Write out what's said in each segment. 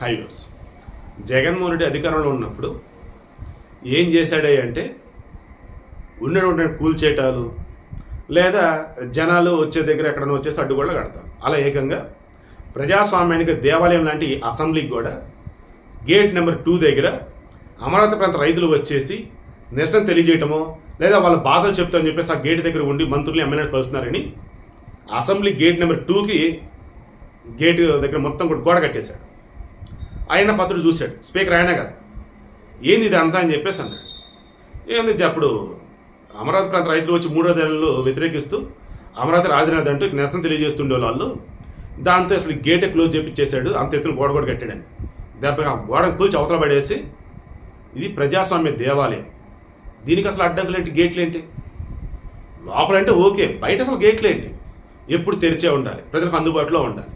Highways Jaganmohan Reddy అధికారంలో ఉన్నప్పుడు ఏం చేశాడే అంటే ఉన్నటువంటి కూల్చేటాలు లేదా జనాలు వచ్చే దగ్గర ఎక్కడైనా వచ్చేసి అడ్డుగోడలు కడతారు. అలా ఏకంగా ప్రజాస్వామ్యానికి దేవాలయం లాంటి అసెంబ్లీకి కూడా గేట్ నెంబర్ టూ దగ్గర అమరావతి ప్రాంత రైతులు వచ్చేసి నిరసన తెలియజేయటమో లేదా వాళ్ళ బాధలు చెప్తామని చెప్పేసి ఆ గేట్ దగ్గర ఉండి మంత్రులు ఎమ్మెల్యేలు కలుస్తున్నారని అసెంబ్లీ గేట్ నెంబర్ టూకి గేట్ దగ్గర మొత్తం కూడా గోడ కట్టేశాడు. ఆయన పత్రుడు చూశాడు. స్పీకర్ ఆయనే కదా. ఏంది ఇది అంతా అని చెప్పేసి అన్నాడు. ఏంది ఇది అప్పుడు అమరావతి ప్రాంత రైతులు వచ్చి మూడో నెలలు వ్యతిరేకిస్తూ అమరావతి రాజధాని అంటూ నిరసన తెలియజేస్తుండే వాళ్ళు. దాంతో అసలు గేటే క్లోజ్ చేపించేశాడు. అంత ఎత్తున గోడ కూడా కట్టాడని. దెబ్బగా ఆ గోడ కూల్చి అవతల పడేసి ఇది ప్రజాస్వామ్య దేవాలయం. దీనికి అసలు అడ్డంకులేంటి గేట్లేంటి లోపలంటే ఓకే. బయట అసలు గేట్లేంటి ఎప్పుడు తెరిచే ఉండాలి. ప్రజలకు అందుబాటులో ఉండాలి.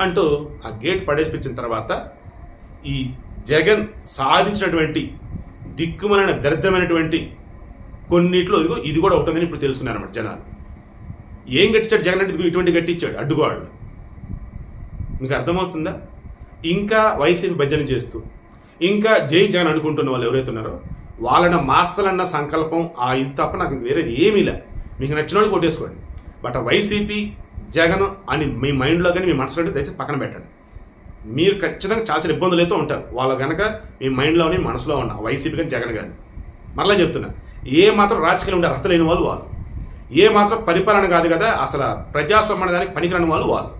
అంటూ ఆ గేట్ పడేసిపించిన తర్వాత ఈ జగన్ సాధించినటువంటి దిక్కుమలైన దరిద్రమైనటువంటి కొన్నిట్లో ఇదిగో ఇది కూడా ఒకటి ఇప్పుడు తెలుసుకున్నారు అన్నమాట జనాలు. ఏం కట్టించాడు జగన్ అంటే ఇటువంటి కట్టించాడు అడ్డుగోడలు మీకు అర్థమవుతుందా? ఇంకా వైసీపీ భజన చేస్తూ ఇంకా జై జగన్ అనుకుంటున్న వాళ్ళు ఎవరైతే ఉన్నారో వాళ్ళని మార్చాలన్న సంకల్పం ఆ ఇది తప్ప నాకు వేరేది ఏమీ లే మీకు నచ్చిన వాళ్ళు కొట్టేసుకోండి. బట్ ఆ వైసీపీ జగన్ అని మీ మైండ్లో కానీ మీ మనసులో దయచేసి పక్కన పెట్టండి. మీరు ఖచ్చితంగా చాలా చాలా ఇబ్బందులు అయితే ఉంటారు. వాళ్ళ కనుక మీ మైండ్లోని మనసులో ఉన్న వైసీపీ కానీ జగన్ కానీ. మరలా చెప్తున్నా ఏ మాత్రం రాజకీయాలు ఉండే అర్హత లేని వాళ్ళు వాళ్ళు. ఏ మాత్రం పరిపాలన కాదు కదా అసలు ప్రజాస్వామ్య దానికి పనికిరాని వాళ్ళు వాళ్ళు.